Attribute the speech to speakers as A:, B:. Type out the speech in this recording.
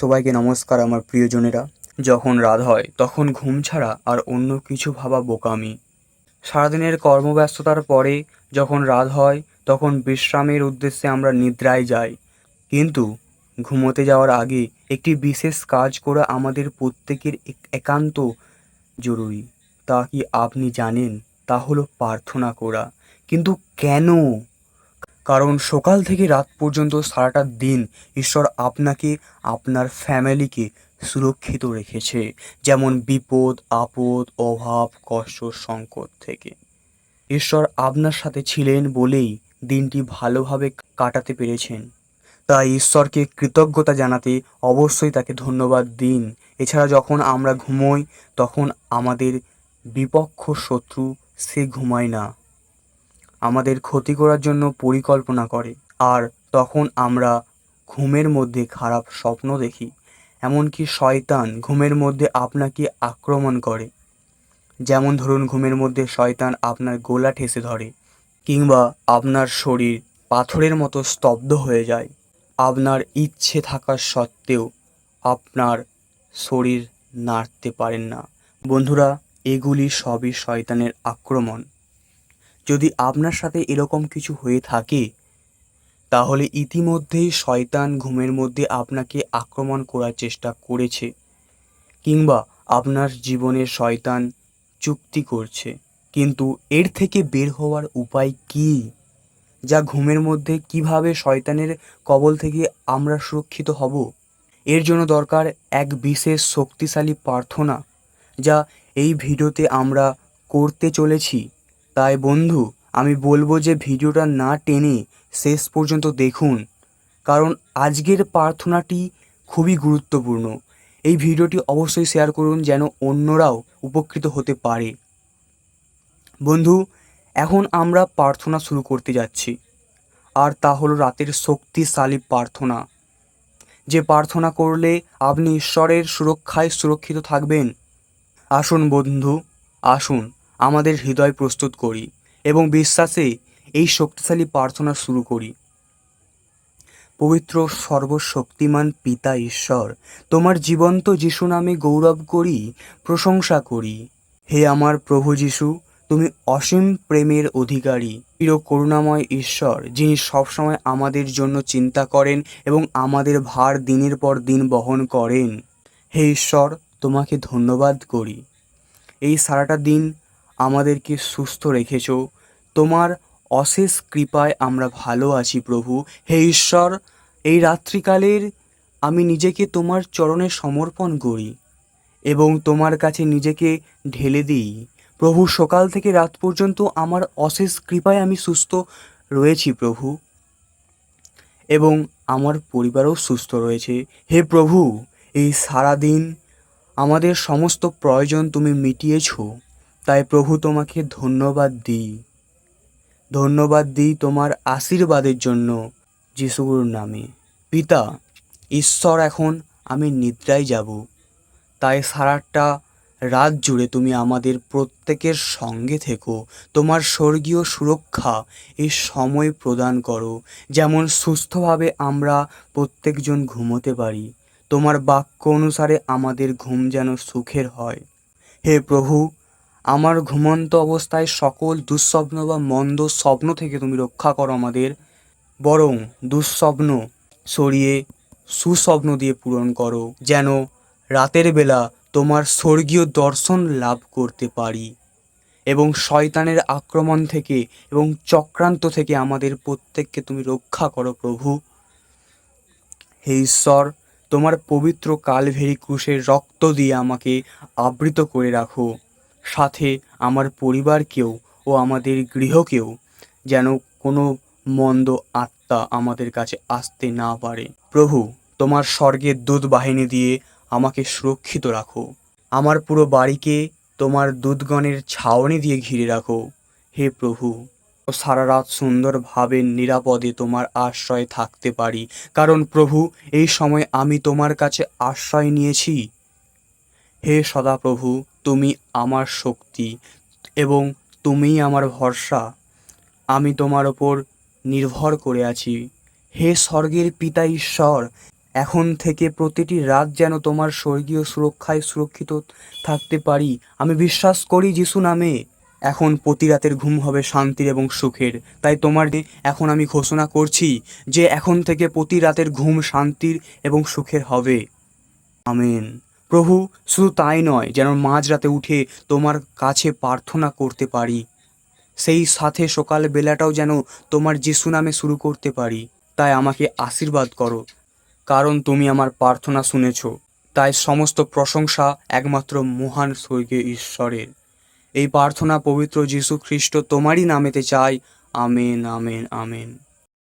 A: সবাইকে নমস্কার আমার প্রিয়জনেরা। যখন রাত হয়, তখন ঘুম ছাড়া আর অন্য কিছু ভাবা বোকামি। সারাদিনের কর্মব্যস্ততার পরে যখন রাত হয়, তখন বিশ্রামের উদ্দেশ্যে আমরা নিদ্রায় যাই। কিন্তু ঘুমোতে যাওয়ার আগে একটি বিশেষ কাজ করা আমাদের প্রত্যেকের এক- একান্ত জরুরি। তা কি আপনি জানেন? তা হলো প্রার্থনা করা। কিন্তু কেন? কারণ সকাল থেকে রাত পর্যন্ত সারাটা দিন ঈশ্বর আপনাকে, আপনার ফ্যামিলিকে সুরক্ষিত রেখেছে, যেমন বিপদ, আপদ, অভাব, কষ্ট, সংকট থেকে। ঈশ্বর আপনার সাথে ছিলেন বলেই দিনটি ভালোভাবে কাটাতে পেরেছেন। তাই ঈশ্বরকে কৃতজ্ঞতা জানাতে অবশ্যই তাকে ধন্যবাদ দিন। এছাড়া যখন আমরা ঘুমোই, তখন আমাদের বিপক্ষ শত্রু সে ঘুমায় না। আমাদের ক্ষতি করার জন্য পরিকল্পনা করে, আর তখন আমরা ঘুমের মধ্যে খারাপ স্বপ্ন দেখি, এমনকি শয়তান ঘুমের মধ্যে আপনাকে আক্রমণ করে। যেমন ধরুন, ঘুমের মধ্যে শয়তান আপনার গোলা ঠেসে ধরে, কিংবা আপনার শরীর পাথরের মতো স্তব্ধ হয়ে যায়। আপনার ইচ্ছে থাকা সত্ত্বেও আপনার শরীর নাড়তে পারেন না। বন্ধুরা, এগুলি সবই শয়তানের আক্রমণ। যদি আপনার সাথে এরকম কিছু হয়ে থাকে, তাহলে ইতিমধ্যেই শয়তান ঘুমের মধ্যে আপনাকে আক্রমণ করার চেষ্টা করেছে, কিংবা আপনার জীবনের শয়তান চুক্তি করছে। কিন্তু এর থেকে বের হওয়ার উপায় কি? যা ঘুমের মধ্যে কীভাবে শয়তানের কবল থেকে আমরা সুরক্ষিত হব? এর জন্য দরকার এক বিশেষ শক্তিশালী প্রার্থনা, যা এই ভিডিওতে আমরা করতে চলেছি। তাই বন্ধু, আমি বলব যে ভিডিওটা না টেনে শেষ পর্যন্ত দেখুন, কারণ আজকের প্রার্থনাটি খুবই গুরুত্বপূর্ণ। এই ভিডিওটি অবশ্যই শেয়ার করুন যেন অন্যরাও উপকৃত হতে পারে। বন্ধু, এখন আমরা প্রার্থনা শুরু করতে যাচ্ছি। আর তা হলো রাতের শক্তিশালী প্রার্থনা। যে প্রার্থনা করলে আপনি ঈশ্বরের সুরক্ষায় সুরক্ষিত থাকবেন। আসুন বন্ধু, আসুন। আমাদের হৃদয় প্রস্তুত করি এবং বিশ্বাসে এই শক্তিশালী প্রার্থনা শুরু করি। পবিত্র, সর্বশক্তিমান পিতা ঈশ্বর, তোমার জীবন্ত যিশু নামে গৌরব করি, প্রশংসা করি। হে আমার প্রভু যিশু, তুমি অসীম প্রেমের অধিকারী। চির করুণাময় ঈশ্বর, যিনি সবসময় আমাদের জন্য চিন্তা করেন এবং আমাদের ভার দিনের পর দিন বহন করেন। হে ঈশ্বর, তোমাকে ধন্যবাদ করি। এই সারাটা দিন আমাদেরকে সুস্থ রেখেছ। তোমার অশেষ কৃপায় আমরা ভালো আছি প্রভু। হে ঈশ্বর, এই রাত্রিকালের আমি নিজেকে তোমার চরণে সমর্পণ করি এবং তোমার কাছে নিজেকে ঢেলে দিই। প্রভু, সকাল থেকে রাত পর্যন্ত আমার অশেষ কৃপায় আমি সুস্থ রয়েছি প্রভু এবং আমার পরিবারও সুস্থ রয়েছে। হে প্রভু, এই সারা দিন আমাদের সমস্ত প্রয়োজন তুমি মিটিয়েছো। তাই প্রভু তোমাকে ধন্যবাদ দিই। ধন্যবাদ দিই তোমার আশীর্বাদের জন্য যিশুগুর নামে। পিতা, ঈশ্বর, এখন আমি নিদ্রায় যাব। তাই সারাটা রাত জুড়ে তুমি আমাদের প্রত্যেকের সঙ্গে থেকো। তোমার স্বর্গীয় সুরক্ষা এই সময় প্রদান করো। যেমন সুস্থভাবে আমরা প্রত্যেকজন ঘুমোতে পারি, তোমার বাক্য অনুসারে আমাদের ঘুম যেন সুখের হয়। হে প্রভু আমার ঘুমন্ত অবস্থায় সকল দুঃস্বপ্ন বা মন্দ স্বপ্ন থেকে তুমি রক্ষা করো আমাদের। বরং দুঃস্বপ্ন সরিয়ে সুস্বপ্ন দিয়ে পূরণ করো, যেন রাতের বেলা তোমার স্বর্গীয় দর্শন লাভ করতে পারি এবং শয়তানের আক্রমণ থেকে এবং চক্রান্ত থেকে আমাদের প্রত্যেককে তুমি রক্ষা করো প্রভু। হে ঈশ্বর, তোমার পবিত্র কালভেরি ক্রুশের রক্ত দিয়ে আমাকে আবৃত করে রাখো। সাথে আমার পরিবারকেও ও আমাদের গৃহকেও যেন কোনো মন্দ আত্মা আমাদের কাছে আসতে না পারে। প্রভু, তোমার স্বর্গের দুধ বাহিনী দিয়ে আমাকে সুরক্ষিত রাখো। আমার পুরো বাড়িকে তোমার দুধগণের ছাউনি দিয়ে ঘিরে রাখো। হে প্রভু সারা রাত সুন্দরভাবে নিরাপদে তোমার আশ্রয় থাকতে পারি। কারণ প্রভু, এই সময় আমি তোমার কাছে আশ্রয় নিয়েছি। হে সদাপ্রভু তুমি আমার শক্তি এবং তুমিই আমার ভরসা। আমি তোমার ওপর নির্ভর করে আছি। হে স্বর্গের পিতা ঈশ্বর, এখন থেকে প্রতিটি রাত যেন তোমার স্বর্গীয় সুরক্ষায় সুরক্ষিত থাকতে পারি। আমি বিশ্বাস করি যিশু নামে। এখন প্রতি রাতের ঘুম হবে শান্তির এবং সুখের। তাই তোমার এখন আমি ঘোষণা করছি যে এখন থেকে প্রতি রাতের ঘুম শান্তির এবং সুখের হবে। আমেন। প্রভু, শুধু তাই নয়, যেন মাঝরাতে উঠে তোমার কাছে প্রার্থনা করতে পারি। সেই সাথে সকাল বেলাটাও যেন তোমার যিশু নামে শুরু করতে পারি। তাই আমাকে আশীর্বাদ করো, কারণ তুমি আমার প্রার্থনা শুনেছ। তাই সমস্ত প্রশংসা একমাত্র মহান স্বর্গীয় ঈশ্বরের। এই প্রার্থনা পবিত্র যীশু খ্রিস্ট তোমারই নামেতে চাই। আমেন আমেন আমেন।